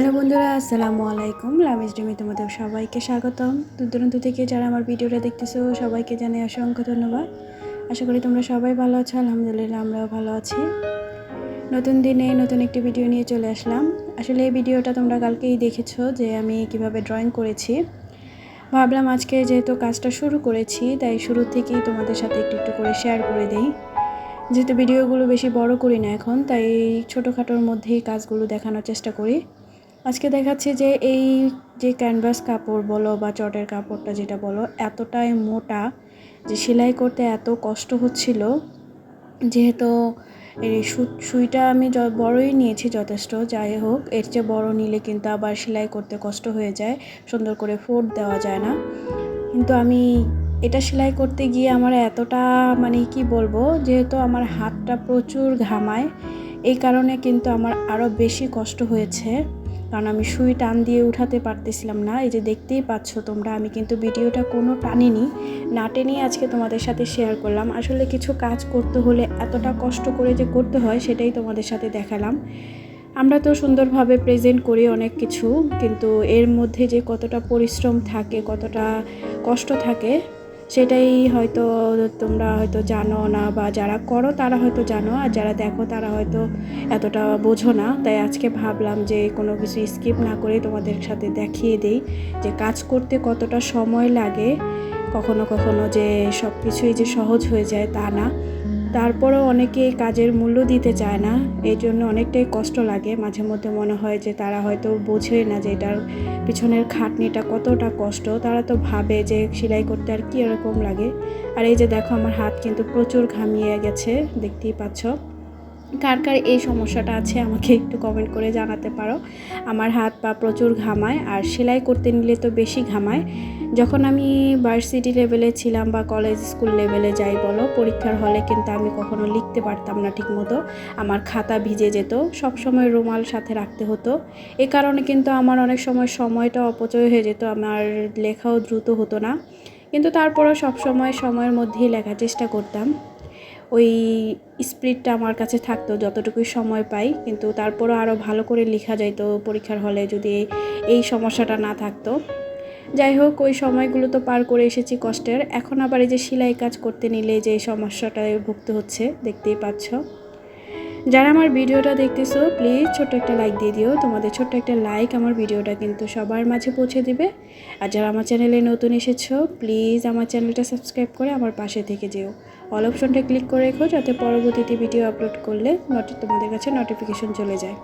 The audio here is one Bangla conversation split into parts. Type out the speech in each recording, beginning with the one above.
হ্যালো বন্ধুরা, আসসালামু আলাইকুম। লামিজ ডিমি তোমাদের সবাইকে স্বাগতম। দূর দূরান্ত থেকে যারা আমার ভিডিওটা দেখতেছো, সবাইকে জানাই অসংখ্য ধন্যবাদ। আশা করি তোমরা সবাই ভালো আছো, আলহামদুলিল্লাহ আমরাও ভালো আছি। নতুন দিনে নতুন একটি ভিডিও নিয়ে চলে আসলাম। আসলে এই ভিডিওটা তোমরা কালকেই দেখেছ যে আমি কীভাবে ড্রয়িং করেছি। ভাবলাম আজকে যেহেতু কাজটা শুরু করেছি, তাই শুরু থেকেই তোমাদের সাথে একটু একটু করে শেয়ার করে দিই। যেহেতু ভিডিওগুলো বেশি বড় করি না এখন, তাই ছোটোখাটোর মধ্যেই কাজগুলো দেখানোর চেষ্টা করি। আজকে দেখাচ্ছি যে এই যে ক্যানভাস কাপড় বলো বা চটের কাপড়টা যেটা বলো, এতটাই মোটা যে সেলাই করতে এত কষ্ট হচ্ছিল। যেহেতু এই সুইটা আমি বড়ই নিয়েছি যথেষ্ট, যাই হোক, এর চেয়ে বড় নিলে কিন্তু আবার সেলাই করতে কষ্ট হয়ে যায়, সুন্দর করে ফোট দেওয়া যায় না। কিন্তু আমি এটা সেলাই করতে গিয়ে আমার এতটা মানে কি বলব, যেহেতু আমার হাতটা প্রচুর ঘামায়, এই কারণে কিন্তু আমার আরও বেশি কষ্ট হয়েছে। কারণ আমি সুই টান দিয়ে উঠাতে পারতেছিলাম না। এই যে দেখতেই পাচ্ছ তোমরা, আমি কিন্তু ভিডিওটা কোনো টানিনি। না টেনেই আজকে তোমাদের সাথে শেয়ার করলাম। আসলে কিছু কাজ করতে হলে এতটা কষ্ট করে যে করতে হয়, সেটাই তোমাদের সাথে দেখালাম। আমরা তো সুন্দরভাবে প্রেজেন্ট করি অনেক কিছু, কিন্তু এর মধ্যে যে কতটা পরিশ্রম থাকে, কতটা কষ্ট থাকে সেটাই হয়তো তোমরা হয়তো জানো না বা যারা করো তারা হয়তো জানো, আর যারা দেখো তারা হয়তো এতটা বোঝো না। তাই আজকে ভাবলাম যে কোনো কিছু স্কিপ না করে তোমাদের সাথে দেখিয়ে দিই যে কাজ করতে কতটা সময় লাগে। কখনো কখনো যে সব কিছুই যে সহজ হয়ে যায় তা না। তারপরেও অনেকে কাজের মূল্য দিতে চায় না, এই জন্য অনেকটাই কষ্ট লাগে। মাঝে মধ্যে মনে হয় যে তারা হয়তো বোঝে না যে এটার পিছনের খাটনিটা কতটা কষ্ট। তারা তো ভাবে যে সেলাই করতে আর কি এরকম লাগে। আর এই যে দেখো আমার হাত কিন্তু প্রচুর ঘামিয়ে গেছে, দেখতেই পাচ্ছ। কার কার এই সমস্যাটা আছে আমাকে একটু কমেন্ট করে জানাতে পারো। আমার হাত পা প্রচুর ঘামায় আর সেলাই করতে নিলে তো বেশি ঘামায়। যখন আমি ভার্সিটি লেভেলে ছিলাম বা কলেজ স্কুল লেভেলে যাই বলো, পরীক্ষার হলে কিন্তু আমি কখনো লিখতে পারতাম না ঠিকমতো। আমার খাতা ভিজে যেত সব সময় রুমাল সাথে রাখতে হতো। এ কারণে কিন্তু আমার অনেক সময় সময়টা অপচয় হয়ে যেত, আমার লেখাও দ্রুত হতো না। কিন্তু তারপরেও সব সময় সময়ের মধ্যেই লেখার চেষ্টা করতাম। ওই স্পিডটা আমার কাছে থাকতো, যতটুকুই সময় পাই। কিন্তু তারপরও আরও ভালো করে লেখা যাইতো পরীক্ষার হলে যদি এই সমস্যাটা না থাকতো। যাই হোক, ওই সময়গুলো তো পার করে এসেছি কষ্টের। এখন আবার এই যে সেলাই কাজ করতে নিলে যে সমস্যাটায় ভুগতে হচ্ছে, দেখতেই পাচ্ছ। যারা আমার ভিডিওটা দেখতেছো, প্লিজ ছোট্ট একটা লাইক দিয়ে দিও। তোমাদের ছোট্ট একটা লাইক আমার ভিডিওটা কিন্তু সবার মাঝে পৌঁছে দিবে। আর যারা আমার চ্যানেলে নতুন এসেছ, প্লিজ আমার চ্যানেলটা সাবস্ক্রাইব করে আমার পাশে থেকে যেও। অল অপশনটা ক্লিক করে রেখো যাতে পরবর্তীতে ভিডিও আপলোড করলে তোমাদের কাছে নোটিফিকেশন চলে যায়।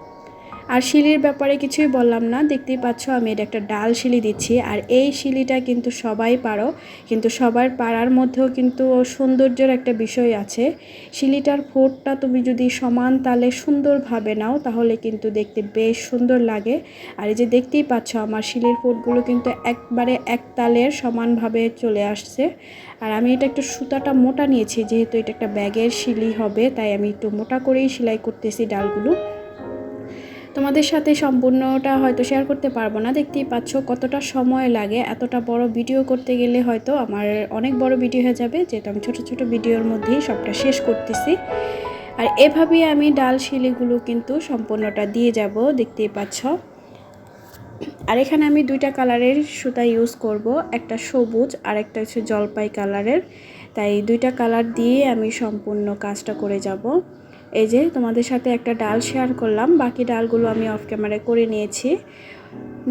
আর শিলির ব্যাপারে কিছুই বললাম না। দেখতেই পাচ্ছ আমি এটা একটা ডাল শিলি দিচ্ছি। আর এই শিলিটা কিন্তু সবাই পারো। কিন্তু সবার পাড়ার মধ্যেও কিন্তু সৌন্দর্যের একটা বিষয় আছে। শিলিটার ফোটটা তুমি যদি সমান তালে সুন্দরভাবে নাও, তাহলে কিন্তু দেখতে বেশ সুন্দর লাগে। আর এই যে দেখতেই পাচ্ছ আমার শিলির ফোটগুলো কিন্তু একবারে এক তালের সমানভাবে চলে আসছে। আর আমি এটা একটু সুতাটা মোটা নিয়েছি, যেহেতু এটা একটা ব্যাগের শিলি হবে, তাই আমি একটু মোটা করেই সেলাই করতেছি ডালগুলো। তোমাদের সাথে সম্পূর্ণটা হয়তো শেয়ার করতে পারব না। দেখতেই পাচ্ছ কতটা সময় লাগে, এতটা বড় ভিডিও করতে গেলে হয়তো আমার অনেক বড় ভিডিও হয়ে যাবে, যেহেতু আমি ছোট ছোট ভিডিওর মধ্যেই সবটা শেষ করতেছি। আর এভাবেই আমি ডাল শিলিগুলো কিন্তু সম্পূর্ণটা দিয়ে যাব, দেখতেই পাচ্ছ। আর এখানে আমি দুইটা কালারের সুতা ইউজ করব, একটা সবুজ আর একটা হচ্ছে জলপাই কালারের। তাই দুইটা কালার দিয়ে আমি সম্পূর্ণ কাজটা করে যাব। এই যে তোমাদের সাথে একটা ডাল শেয়ার করলাম, বাকি ডালগুলো আমি অফ ক্যামেরায় করে নিয়েছি।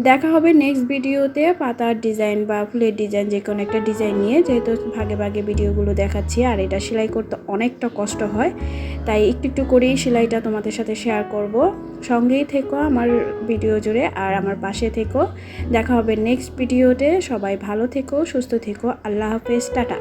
দেখা হবে নেক্সট ভিডিওতে পাতার ডিজাইন বা ফুলের ডিজাইন যে কোনো একটা ডিজাইন নিয়ে। যেহেতু ভাগে ভাগে ভিডিওগুলো দেখাচ্ছি, আর এটা সেলাই করতে অনেকটা কষ্ট হয়, তাই একটু একটু করেই সেলাইটা তোমাদের সাথে শেয়ার করব। সঙ্গেই থেকো আমার ভিডিও জুড়ে, আর আমার পাশে থেকো। দেখা হবে নেক্সট ভিডিওতে সবাই ভালো থেকো, সুস্থ থেকো। আল্লাহ হাফেজ, টাটা।